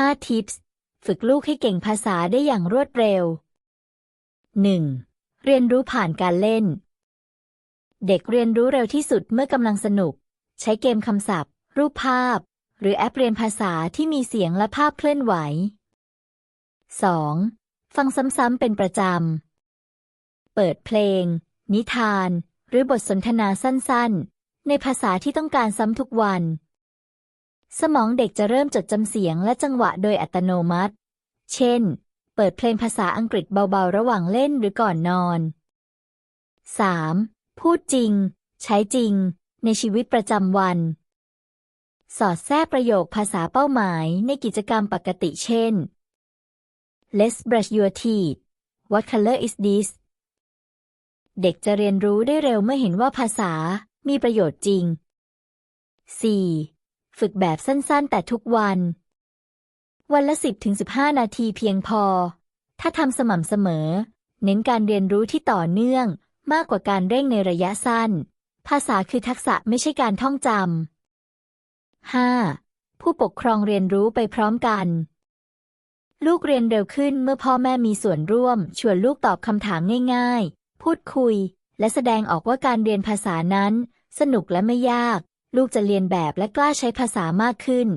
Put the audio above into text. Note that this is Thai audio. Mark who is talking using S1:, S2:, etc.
S1: 5 ทิปส์ ฝึกลูกให้เก่งภาษาได้อย่างรวดเร็ว 1. เรียนรู้ผ่านการเล่น เด็กเรียนรู้เร็วที่สุดเมื่อกำลังสนุก ใช้เกมคำศัพท์ รูปภาพ หรือแอปเรียนภาษาที่มีเสียงและภาพเคลื่อนไหว 2. ฟังซ้ำๆเป็นประจำ เปิดเพลง นิทาน หรือบทสนทนาสั้นๆ ในภาษาที่ต้องการซ้ำทุกวัน สมองเด็กจะเริ่มจดจำเสียงและจังหวะโดยอัตโนมัติ เช่น เปิดเพลงภาษาอังกฤษเบาๆ ระหว่างเล่นหรือก่อนนอน 3. พูดจริง ใช้จริง ในชีวิตประจำวัน สอดแทรกประโยคภาษาเป้าหมายในกิจกรรมปกติเช่น Let's brush your teeth What color is this เด็กจะเรียนรู้ได้เร็วเมื่อเห็นว่าภาษามีประโยชน์จริง 4. ฝึกแบบสั้นๆ แต่ทุกวัน วันละ 10-15 นาทีเพียงพอ ถ้าทำสม่ำเสมอ เน้นการเรียนรู้ที่ต่อเนื่อง มากกว่าการเร่งในระยะสั้น ภาษาคือทักษะไม่ใช่การท่องจำ 5. ผู้ปกครองเรียนรู้ไปพร้อมกัน ลูกเรียนเร็วขึ้นเมื่อพ่อแม่มีส่วนร่วม ชวนลูกตอบคำถามง่าย ๆ พูดคุย และแสดงออกว่าการเรียนภาษานั้น สนุกและไม่ยาก ลูกจะเรียนแบบและกล้าใช้ภาษามากขึ้น